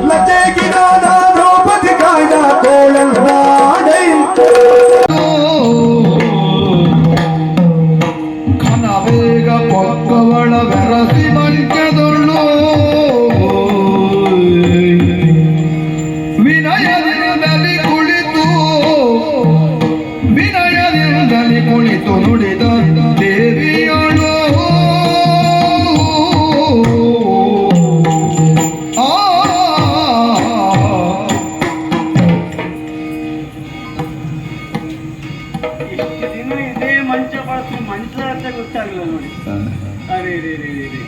Let's take it on. ಅಂತ ನೋಡಿ. ಅರೆ ರೇ ರೇ ರೇ ರೇ.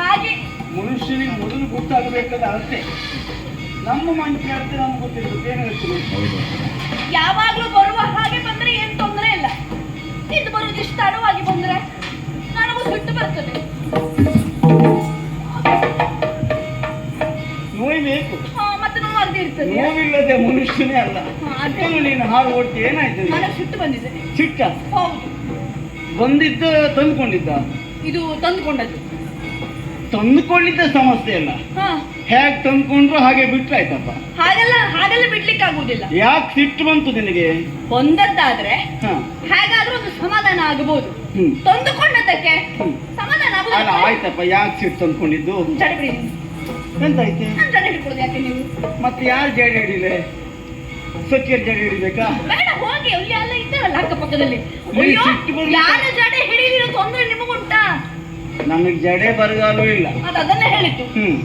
ಹಾಗೆ? ಮನುಷ್ಯನಿಗೆ ಮೊದಲು ಗೊತ್ತಾಗಬೇಕಾದ ಅಳತೆ ನಮ್ಮ ಮಂಚ ಅಳತೆ ನಮ್ಗೆ ಗೊತ್ತಿರ್ಬೇಕು ಏನು ಹೇಳ್ತೀನಿ ಯಾವಾಗ್ಲೂ ಬರುವ ಹಾಗೆ ಬಂದ್ರೆ ಏನ್ ತೊಂದರೆ ಇಲ್ಲ. ಇದು ಬರೋದು ಇಷ್ಟು ತಡವಾಗಿ ಬಂದ್ರೆ ನನಗೂ ಸುಟ್ಟು ಬರ್ತದೆ. ನೋಯ್ಬೇಕು ನೋವಿಲ್ಲದೆ ಮನುಷ್ಯನೇ ಅಲ್ಲ. ಅದನ್ನು ನೀನು ಹಾಡು ಓಡ್ತಿ ಏನಾಯ್ತು? ಸಿಟ್ಟು ಬಂದಿದೆ. ಸಿಟ್ಟ? ಹೌದು. ಬಂದಿದ್ದ ತಂದ್ಕೊಂಡಿದ್ದ? ಇದು ತಂದುಕೊಂಡದ್ದು. ತಂದುಕೊಂಡಿದ್ದ ಸಮಸ್ಯೆ ಅಲ್ಲ. ಹಾ. ಹೇಗ್ ತಂದ್ಕೊಂಡ್ರು ಹಾಗೆ ಬಿಟ್ರೆ ಆಯ್ತಪ್ಪ. ಹಾಗೆಲ್ಲ ಹಾಗೆಲ್ಲ ಬಿಡ್ಲಿಕ್ಕೆ ಆಗುದಿಲ್ಲ. ಯಾಕೆ ಸಿಟ್ಟು ಬಂತು ನಿನಗೆ? ಒಂದದ್ದಾದ್ರೆ ಹಾ. ಹೇಗಾದ್ರೂ ಒಂದು ಸಮಾಧಾನ ಆಗಬಹುದು ಹ್ಮ್. ತಂದುಕೊಂಡದಕ್ಕೆ ಹ್ಮ್. ಸಮಾಧಾನ ಅಲ್ಲ ಆಗುದಿಲ್ಲ ಆಯ್ತಪ್ಪ ಯಾಕೆ ಸಿಟ್ಟು ತಂದ್ಕೊಂಡಿದ್ದು? ಜಡೆ ಬಿಡಿ. ಎಂತಾಯ್ತು? ನಾನು ಜಡೆ ಹಿಡ್ಕೊಳ್ಳೋದು ಯಾಕೆ ನೀವು? ಮತ್ತೆ ಯಾರು ಜಡಿ ಹಿಡಿಲೆ? ಸಚಿವ ಜಡಿ ಹಿಡಿಬೇಕಾ? ಬೇಡ ಅಲ್ಲಿ ಎಲ್ಲ ಇದ್ದಾರಲ್ಲ ಅಕ್ಕಪಕ್ಕದಲ್ಲಿ ಅಯ್ಯೋ ಯಾರ ಜಡೆ ಹಿಡಿದಿರೋ ತೊಂದ್ರೆ ನಿಮಗುಂಟಾ? ನನಗೆ ಜಡೆ ಬರಗಾಲೂ ಇಲ್ಲ. ಅದು ಅದನ್ನೇ ಹೇಳಿತ್ತು ಹ್ಮ್.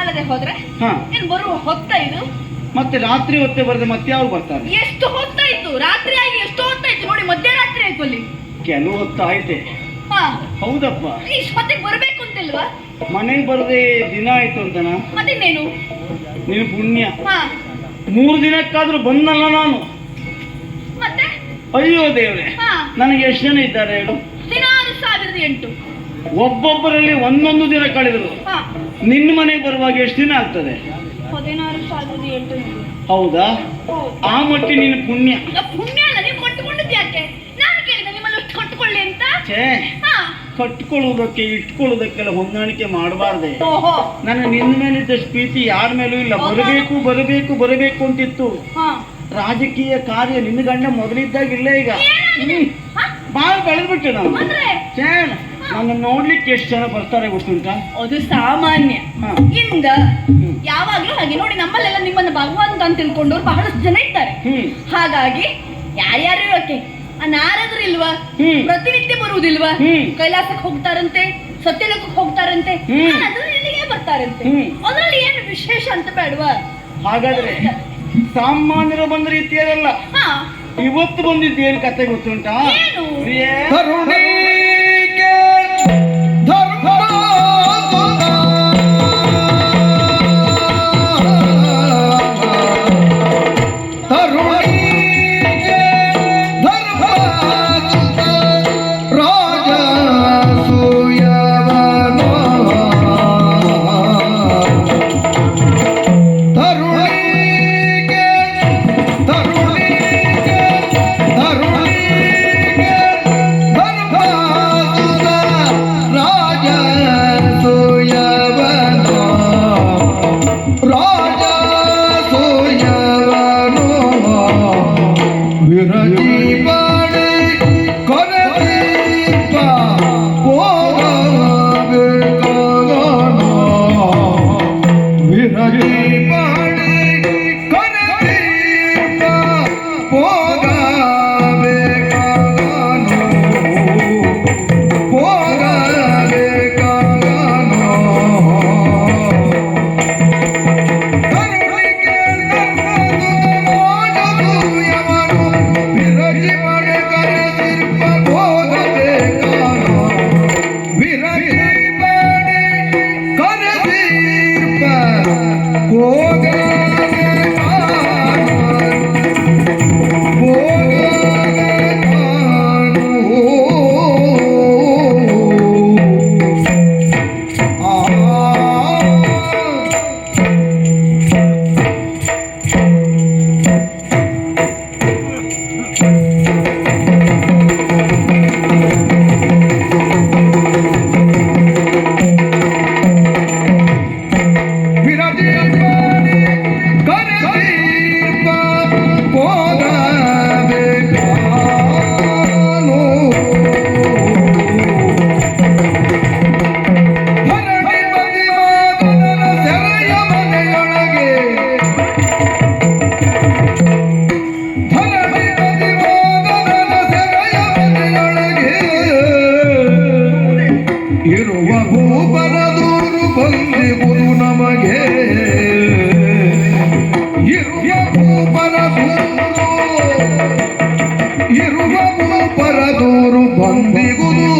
ಅಲ್ಲದೆ ಹೋದ್ರೆ? ಹಾ. ಏನ್ ಬರುವ ಹೊತ್ತ ಇದು ಮತ್ತೆ ರಾತ್ರಿ ಹೊತ್ತೆ ಬರದೆ ಮತ್ತೆ ಯಾವ ಬರ್ತಾರೆ? ಎಷ್ಟು ಹೊತ್ತಾಯ್ತು ರಾತ್ರಿ ಆಗಿ ಎಷ್ಟು ಹೊತ್ತಾಯ್ತು ನೋಡಿ ಮಧ್ಯರಾತ್ರಿ ಆಯ್ತು ಅಲ್ಲಿ. ಕೆಲವು ಹೊತ್ತು ಆಯ್ತೆ. ಹಾ. ಹೌದಪ್ಪ. ಇಷ್ಟು ಹೊತ್ತಿಗೆ ಬರ್ಬೇಕು ಅಂತಿಲ್ವಾ? ಮನೆಗೆ ಬರದೆ ದಿನ ಆಯ್ತು ಅಂತನ? ಮತ್ತಿನ್ನೇನು? ನೀನು ಪುಣ್ಯ. ಹಾ. ಮೂರು ದಿನಕ್ಕಾದ್ರೂ ಬಂದಲ್ಲ ನಾನು. ಅಯ್ಯೋ ದೇವ್ರೆ ನನಗೆ ಎಷ್ಟು ಜನ ಇದ್ದಾರೆ ಹೇಳು. ಸಾವಿರದ ಎಂಟು. ಒಬ್ಬೊಬ್ಬರಲ್ಲಿ ಒಂದೊಂದು ದಿನ ಕಳೆದರು. ನಿನ್ನ ಮನೆಗೆ ಬರುವಾಗ ಎಷ್ಟು ದಿನ ಆಗ್ತದೆ? ಹದಿನಾರು ಸಾವಿರದ ಎಂಟು. ಹೌದಾ? ಆ ಮಟ್ಟಿ ನಿನ್ನ ಪುಣ್ಯ. ಪುಣ್ಯ ಅಲ್ಲ ನೀವು ಕಟ್ಟುಕೊಂಡಿದ್ದು ಯಾಕೆ? ನಾನು ಕೇಳಿದೆ ನಿಮ್ಮಲ್ಲಿ ಅಷ್ಟು ಅಂತ. ಛೇ. ಹಾ. ಕಟ್ಕೊಳ್ಳುವುದಕ್ಕೆ ಇಟ್ಕೊಳ್ಳುವುದಕ್ಕೆಲ್ಲ ಹೊಂದಾಣಿಕೆ ಮಾಡಬಾರ್ದೆ. ನನ್ನ ನನಗೆ ನಿನ್ನ ಮೇಲಿದ್ದ ಸ್ಪೀತಿ ಯಾರ ಮೇಲೂ ಇಲ್ಲ. ಬರಬೇಕು ಬರಬೇಕು ಬರಬೇಕು ಅಂತಿತ್ತು. ರಾಜಕೀಯ ಕಾರ್ಯ ನಿನ್ನ ಗಂಡ ಮೊದಲಿದ್ದಾಗ ಇಲ್ಲೇ ಈಗ? ಬಾಳ ಬೆಳೆದ್ಬಿಟ್ಟೆ ಅಂದ್ರೆ? ಛೇ ನನ್ನ ನೋಡ್ಲಿಕ್ಕೆ ಎಷ್ಟು ಜನ ಬರ್ತಾರೆ ಗೊತ್ತುಂಟಾ? ಅದು ಸಾಮಾನ್ಯ. ಹಿಂದ ಇಂದ ಯಾವಾಗ್ಲೂ ಹಾಗೆ ನೋಡಿ ನಮ್ಮಲ್ಲೆಲ್ಲ ನಿಮ್ಮನ್ನ ಭಗವಂತ ಅಂತ ತಿಳ್ಕೊಂಡವ್ರು ಬಹಳಷ್ಟು ಜನ ಇದ್ದಾರೆ. ಹಾಗಾಗಿ ಯಾರ್ಯಾರು ಇರೋಕೆ ನಾರದ್ರು ಇಲ್ವಾ. ಪ್ರತಿನಿತ್ಯ ಬರುವುದಿಲ್ವಾ. ಕೈಲಾಸಕ್ಕೆ ಹೋಗ್ತಾರಂತೆ ಸತ್ಯಲೋಕಕ್ಕೆ ಹೋಗ್ತಾರಂತೆ ಇಲ್ಲಿಗೆ ಬರ್ತಾರಂತೆ. ಅದ್ರಲ್ಲಿ ಏನು ವಿಶೇಷ ಅಂತ ಬೇಡವಾ? ಹಾಗಾದ್ರೆ ಸಾಮಾನ್ಯರು ಬಂದ ರೀತಿಯಲ್ಲ ಹಾ. ಇವತ್ತು ಬಂದಿದ್ದು ಏನು ಕತೆ ಗೊತ್ತುಂಟಾ? ಇರುವ ಭೂಪನ ದೂರು ಬಂದಿಗುರು ನಮಗೆ. ಇರುವ ಭೂಪನ ದೂರು ಇರುವ ಭೂಪರ ದೂರು ನಮಗೆ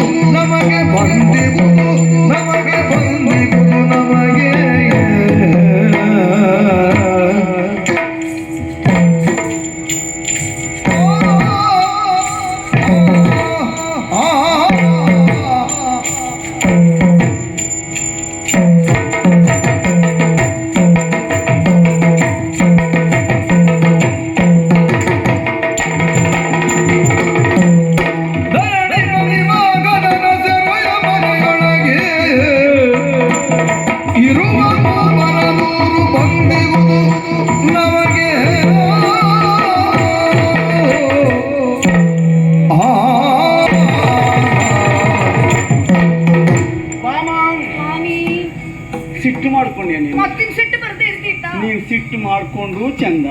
ಸಿಟ್ಟು ಮಾಡ್ಕೊಂಡೆ ನೀನು. ಮತ್ತಿನ್ ಸಿಟ್ಟು ಮಾಡ್ಕೊಂಡು ಇರ್ತಿತ್ತ ನೀನ್ ಸಿಟ್ಟು ಮಾಡ್ಕೊಂಡ್ರು ಚಂದ.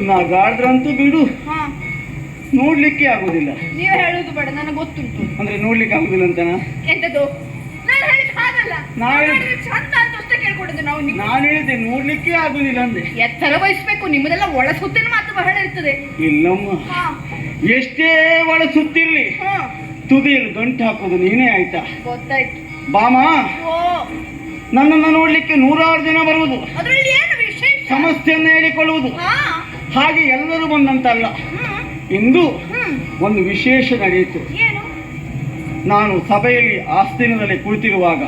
ನಾಗಾಡ್ರಂತೂ ಬಿಡು. ಹಾ. ನೋಡ್ಲಿಕ್ಕೆ ಆಗುದಿಲ್ಲ. ನೀವು ಹೇಳುದು ಬೇಡ ನನಗೆ ಗೊತ್ತುಂಟು. ಅಂದ್ರೆ ನೋಡ್ಲಿಕ್ಕೆ ಆಗುದಿಲ್ಲ ಅಂತನಾ? ಎಂತದು ನಾನು ಹೇಳಿದ್ ಹಾಗಲ್ಲ. ನಾ ನಾನು ಹೇಳಿದ್- ಹೇಳಿದ್ ಚಂದ ಅಂತ ಅಷ್ಟೇ ಕೇಳ್ಕೊಡುದು ನಾವು ನಿಮ್ಗೆ. ನಾನು ಹೇಳಿದೆ ನೋಡ್ಲಿಕ್ಕೆ ಆಗುದಿಲ್ಲ ಅಂದೆ. ಎತ್ತರ ವಹಿಸ್ಬೇಕು ನಿಮ್ಮದೆಲ್ಲ ಒಳ ಸುತ್ತಿನ ಮಾತು ಬಹಳ ಇರ್ತದೆ. ಇಲ್ಲಮ್ಮ. ಹಾ. ಎಷ್ಟೇ ಒಳ ಸುತ್ತಿರ್ಲಿ ಹಾ. ತುದಿಯಲ್ಲಿ ಗಂಟು ಹಾಕೋದು ನೀನೇ ಆಯ್ತಾ? ಗೊತ್ತಾಯ್ತು. ಬಾಮಾ? ಓ. ನನ್ನನ್ನು ನೋಡ್ಲಿಕ್ಕೆ ನೂರಾರು ಜನ ಬರುವುದು. ಸಮಸ್ಯೆಯನ್ನು ಹೇಳಿಕೊಳ್ಳುವುದು. ಹಾಗೆ ಎಲ್ಲರೂ ಬಂದಂತಲ್ಲ ಇಂದು ಒಂದು ವಿಶೇಷ ನಡೆಯಿತು. ನಾನು ಸಭೆಯಲ್ಲಿ ಆಸ್ತಿನದಲ್ಲಿ ಕುಳಿತಿರುವಾಗ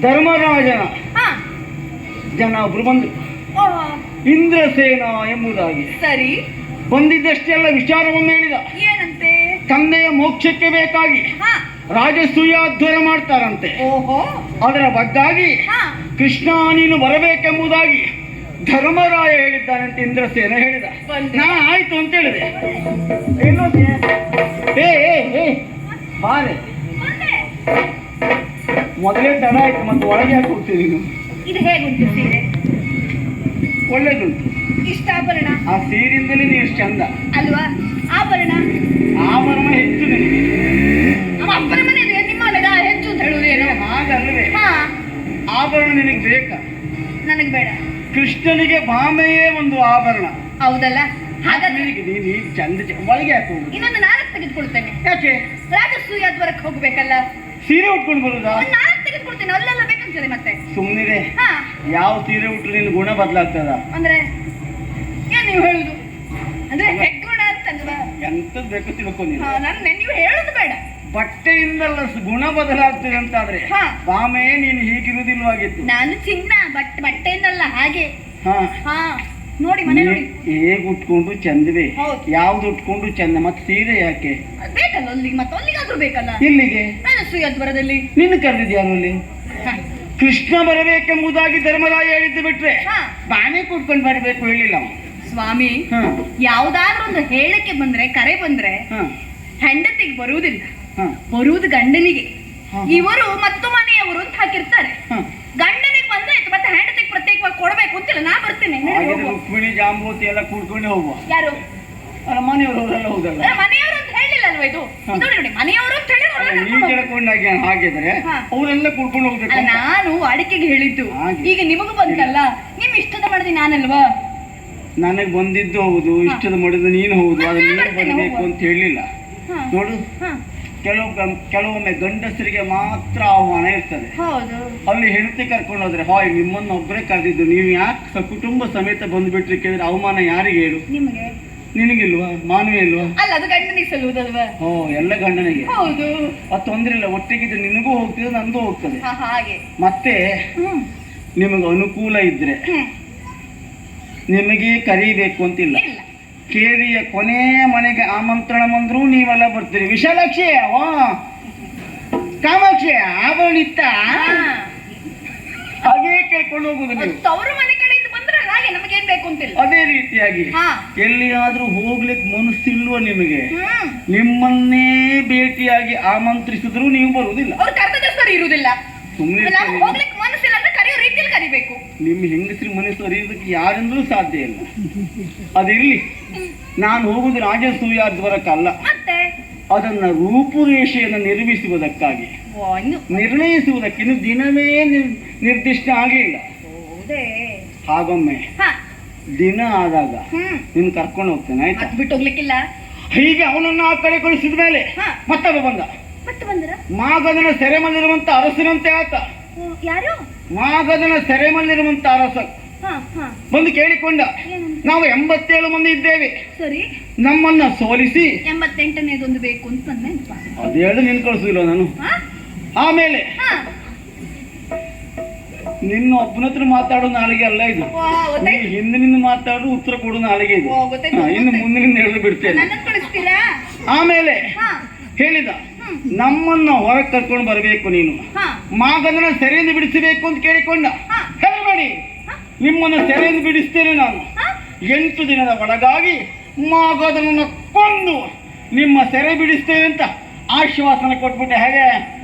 ಧರ್ಮರಾಜನ ಜನ ಒಬ್ರು ಬಂದರು. ಇಂದ್ರ ಸೇನಾ ಎಂಬುದಾಗಿ. ಸರಿ. ಬಂದಿದ್ದಷ್ಟೆಲ್ಲ ವಿಚಾರವನ್ನು ಹೇಳಿದ. ತಂದೆಯ ಮೋಕ್ಷಕ್ಕೆ ಬೇಕಾಗಿ. ಹಾ ರಾಜಸೂಯಾಧ್ವರ ಮಾಡ್ತಾರಂತೆ. ಓಹೋ. ಅದರ ಬಗ್ಗಾಗಿ ಕೃಷ್ಣ ನೀನು ಬರಬೇಕೆಂಬುದಾಗಿ ಧರ್ಮರಾಯ ಹೇಳಿದ್ದಾನಂತೆ ಇಂದ್ರಸೇನ ಹೇಳಿದ. ನಾ ಆಯ್ತು ಅಂತ ಹೇಳಿದೆ? ಏ ಏ ಬಾರೆ. ಮೊದಲೇ ತಡ ಆಯ್ತು ಮತ್ತೆ ಒಳಗೆ ಯಾಕೆ ಹೋಗ್ತೀವಿ ಇದು ಹೇಗುಂಟು ಸೀರೆ? ಒಳ್ಳೇದುಂಟು. ಇಷ್ಟ ಆಭರಣ? ಆ ಸೀರಿಂದಲೇ ನೀನು ಚಂದ. ಅಲ್ವಾ? ಆಭರಣ? ಆಭರಣ ಹೆಚ್ಚು ನಿನಗೆ. ಆಭರಣ ನಿನಗೆ ಬೇಕಾ? ನನಗೆ ಬೇಡ. ಕೃಷ್ಣನಿಗೆ ಭಾಮೆಯೇ ಒಂದು ಆಭರಣ. ಹೌದಲ್ಲ? ಹಾಗಾದ್ರೆ ನಿನಗೆ ನೀನು ಚಂದ ಚ- ಒಳಗೆ ಹೋಗುದು ಇನ್ನೊಂದು ನಾಲ್ಕು ತೆಗೆದುಕೊಳ್ತೇನೆ. ಯಾಕೆ? ರಾಜಸೂಯಾದ್ವರಕ್ಕೆ ಹೋಗ್ಬೇಕಲ್ಲ? ಸೀರೆ ಉಟ್ಕೊಂಡು ಬರುದಾ? ಒಂದು ನಾಲ್ಕು ತೆಗೆದುಕೊಳ್ತೇನೆ. ಅಲ್ಲೆಲ್ಲ ಬೇಕಂತದೆ ಮತ್ತೆ. ಸುಮ್ಮನಿರೆ ಹಾ. ಯಾವ ಸೀರೆ ಉಟ್ರು ನಿನ್ನ ಗುಣ ಬದಲಾಗ್ತದ? ಅಂದ್ರೆ ಏನ್ ನೀವು ಹೇಳುದು? ಅಂದ್ರೆ ಹೆಗ್ಗುಣ ಅಂತಲ್ವಾ? ಎಂತದ್ ಬೇಕು ತಿಳ್ಕೊ ನೀನು. ಹಾ ನನ್ನ ನೀವು ಹೇಳುದು ಬೇಡ. ಬಟ್ಟೆಯಿಂದಲ್ಲ ಗುಣ ಬದಲಾಗ್ತದೆ ಅಂತಾದ್ರೆ ಹಾ. ಭಾಮೆ ನೀನು ಹೀಗಿರುವುದಿಲ್ವಾಗಿತ್ತು ನಾನು ಚಿನ್ನ ಬಟ್ ಬಟ್ಟೆಯಿಂದಲ್ಲ ಹಾಗೆ. ಹಾ. ಹಾ. ನೋಡಿ ಮನೆ ನೋಡಿ. ಹೇಗೆ ಉಟ್ಕೊಂಡು ಚಂದವೇ? ಹೌದು. ಯಾವ್ದು ಉಟ್ಕೊಂಡು ಚಂದ ಮತ್ತೆ ಸೀರೆ ಯಾಕೆ? ಅದ್ ಬೇಕಲ್ಲ ಅಲ್ಲಿಗೆ ಮತ್ತೆ ಅಲ್ಲಿಗಾದ್ರೂ ಬೇಕಲ್ಲ? ಇಲ್ಲಿಗೆ? ಸುಯದ್ವರದಲ್ಲಿ ನಿನ್ನ ಕರೆದಿದ್ಯಾರು ಅಲ್ಲಿ? ಹಾ. ಕೃಷ್ಣ ಬರಬೇಕೆಂಬುದಾಗಿ ಧರ್ಮರಾಯ ಹೇಳಿದ್ದು ಬಿಟ್ರೆ ಹಾ. ಬಾನೆ ಕೂತ್ಕೊಂಡು ಬರಬೇಕು ಹೇಳಿಲ್ಲ. ಸ್ವಾಮಿ ಹಾ. ಯಾವ್ದಾದ್ರೂ ಒಂದು ಹೇಳಿಕೆ ಬಂದ್ರೆ ಕರೆ ಬಂದ್ರೆ ಹಾ. ಹೆಂಡತಿಗೆ ಬರುವುದಿಲ್ಲ. ಬರುವುದು ಗಂಡನಿಗೆ. ಇವರು ಮತ್ತು ಮನೆಯವರು ಅಂತ ಹಾಕಿರ್ತಾರೆ. ಗಂಡನಿಗೆ ಬಂದ್ರೆ ಮತ್ತೆ ಹೆಂಡತಿಗೆ ಪ್ರತ್ಯೇಕವಾಗಿ ಕೊಡ್ಬೇಕು ಅಂತಿಲ್ಲ. ನಾ ಬರ್ತೇನೆ. ರುಕ್ಮಿಣಿ ಜಾಂಬೂತಿ ಎಲ್ಲ ಕೂಡ್ಕೊಂಡು ಹೋಗುವ. ಯಾರು? ಮನೆಯವರು ಹೌದಲ್ಲ ಮನೆಯವರು ಅಂತ ಹೇಳಿಲ್ಲ ಅಲ್ವಾ ಇದು ನೋಡಿ ನೋಡಿ ಮನೆಯವರು ಅಂತ ಹೇಳಿ ತಿಳ್ಕೊಂಡಾಗ ಹಾಗಿದ್ರೆ. ಅವರೆಲ್ಲ ಕೂಡ್ಕೊಂಡು ಹೋಗ್ಬೇಕು ನಾನು ಅಡಿಕೆಗೆ ಹೇಳಿದ್ದು. ಈಗ ನಿಮಗೂ ಬಂತಲ್ಲ ನಿಮ್ ಇಷ್ಟದ ಮಾಡಿದೆ ನಾನಲ್ವಾ? ನನಗೆ ಬಂದಿದ್ದು ಹೌದು ಇಷ್ಟದ ಮಾಡಿದ್ರೆ ನೀನು ಹೌದು ಅದನ್ನ ನೀನು ಬರಬೇಕು ಅಂತ ಹೇಳಿಲ್ಲ. ನೋಡು. ಕೆಲವು ಕೆಲವೊಮ್ಮೆ ಗಂಡಸರಿಗೆ ಮಾತ್ರ ಆಹ್ವಾನ ಇರ್ತದೆ. ಹೌದು. ಅಲ್ಲಿ ಹೆಂಡತಿ ಕರ್ಕೊಂಡು ಹೋದ್ರೆ ಹಾಯ್ ನಿಮ್ಮನ್ನ ಒಬ್ಬರೇ ಕರೆದಿದ್ದು ನೀವು ಯಾಕೆ ಕುಟುಂಬ ಸಮೇತ ಬಂದ್ಬಿಟ್ರಿ? ಕೇಳಿದ್ರೆ ಅವಮಾನ ಯಾರಿಗೆ ಹೇಳು? ನಿಮಗೆ? ನಿನಗಿಲ್ವಾ? ಮಾನವೇ ಇಲ್ವಾ? ಅಲ್ಲ ಅದು ಗಂಡನಿಗೆ ಸಲ್ಲುವುದಲ್ವಾ? ಓ ಎಲ್ಲ ಗಂಡನಿಗೆ. ಹೌದು. ಅದು ತೊಂದ್ರೆ ಇಲ್ಲ ಒಟ್ಟಿಗಿದ್ರೆ ನಿನಗೂ ಹೋಗ್ತದೆ ನಂದು ಹೋಗ್ತದೆ. ಹಾಗೆ. ಮತ್ತೆ ನಿಮಗೆ ಅನುಕೂಲ ಇದ್ರೆ ನಿಮಗೆ ಕರೀಬೇಕು ಅಂತಿಲ್ಲ. ಇಲ್ಲ. ಕೇರಿಯ ಕೊನೆಯ ಮನೆಗೆ ಆಮಂತ್ರಣ ಬಂದ್ರು ನೀವೆಲ್ಲ ಬರ್ತೀರಿ. ವಿಶಾಲಾಕ್ಷಿ ಓ ಕಾಮಾಕ್ಷಿ ಆಭರಣಿತ್ತ ಅದೇ ಕೈಕೊಂಡು ಹೋಗುದು ನೀವು. ತವರು ಮನೆ ಕಡೆಯಿಂದ ಬಂದ್ರೆ ಹಾಗೆ ನಮಗೇನ್ ಬೇಕು ಅಂತಿಲ್ಲ. ಅದೇ ರೀತಿಯಾಗಿ ಹಾ. ಎಲ್ಲಿಯಾದ್ರೂ ಹೋಗ್ಲಿಕ್ಕೆ ಮನಸ್ಸಿಲ್ವ ನಿಮಗೆ ಹ್ಮ್. ನಿಮ್ಮನ್ನೇ ಭೇಟಿಯಾಗಿ ಆಮಂತ್ರಿಸಿದ್ರು ನೀವು ಬರುವುದಿಲ್ಲ. ಅವ್ರು ಸರಿ ಇರುವುದಿಲ್ಲ. ಸುಮ್ಮನೆ ನಾವು ಹೋಗ್ಲಿಕ್ಕೆ ಮನಸ್ಸಿಲ್ಲ ಅಂದ್ರೆ ಕರೆಯೋ ರೀತಿಯಲ್ಲಿ ಕರಿಬೇಕು ನಿಮ್ಮ ಹೆಂಗಸರಿ ಮನಸ್ಸು ಅರಿಯೋದಕ್ಕೆ ಯಾರಿಂದಲೂ ಸಾಧ್ಯ ಇಲ್ಲ. ಅದಿರ್ಲಿ ನಾನು ಹೋಗುದು ರಾಜಸೂಯಾದ್ವರಕ್ಕಲ್ಲ ಅದನ್ನ ರೂಪುರೇಷೆಯನ್ನು ನಿರ್ಮಿಸುವುದಕ್ಕಾಗಿ. ನಿರ್ಣಯಿಸುವುದಕ್ಕಿನ್ನು ದಿನವೇ ನಿರ್- ನಿರ್ದಿಷ್ಟ ಆಗಲಿಲ್ಲ. ಹಾಗೊಮ್ಮೆ ದಿನ ಆದಾಗ ನಿನ್ ಕರ್ಕೊಂಡು ಹೋಗ್ತೇನೆ ಆಯ್ತಾ? ಬಿಟ್ಟು ಹೋಗ್ಲಿಕ್ಕಿಲ್ಲ? ಹೀಗೆ ಅವನನ್ನು ಆ ಕಡೆ ಕಳಿಸಿದ ಮೇಲೆ. ಮತ್ತೊಬ್ಬ ಬಂದ. ಮಾಗದನ ಸೆರೆಮನಿರುವಂತ ಅರಸನಂತೆ ಆತ. ಯಾರು? ಮಾಗದನ ಸೆರೆಮಲ್ಲಿರುವಂತ ಅರಸ ಬಂದು ಕೇಳಿಕೊಂಡ. ನಾವು ಎಂಬತ್ತೇಳು ಮಂದಿ ಇದ್ದೇವೆ. ಸರಿ. ನಮ್ಮನ್ನ ಸೋಲಿಸಿ. ಎಂಬತ್ತೆಂಟನೇದೊಂದು ಬೇಕು ಅಂತ ಅದೇಳು ನಿನ್? ಕಳಿಸಿಲ್ಲ ನಾನು ಆಮೇಲೆ ನಿನ್ನ ಒಬ್ಬನ ಹತ್ರ ಮಾತಾಡೋ ನಾಳಿಗೆ ಅಲ್ಲ ಇದು. ಹಿಂದಿನಿಂದ ಮಾತಾಡು ಉತ್ತರ ಕೊಡು ನಾಳೆಗೆ ಇದು. ಇನ್ನು. ಮುಂದಿನಿಂದ ಹೇಳಿದು ಬಿಡ್ತೇನೆ. ಆಮೇಲೆ ಹೇಳಿದ ನಮ್ಮನ್ನ ಹೊರಗೆ ಕರ್ಕೊಂಡು ಬರಬೇಕು ನೀನು. ಮಾಗದನ ಸೆರೆಯಿಂದ ಬಿಡಿಸಬೇಕು ಅಂತ ಕೇಳಿಕೊಂಡ. ಹೇಳಿ. ನಿಮ್ಮನ್ನ ಸೆರೆಯಿಂದ ಬಿಡಿಸ್ತೇನೆ ನಾನು. ಎಂಟು ದಿನದ ಒಳಗಾಗಿ ಮಾಗದನನ್ನ ಕೊಂದು ನಿಮ್ಮ ಸೆರೆ ಬಿಡಿಸ್ತೇನೆ ಅಂತ ಆಶ್ವಾಸನೆ ಕೊಟ್ಬಿಟ್ಟೆ. ಹೇಗೆ?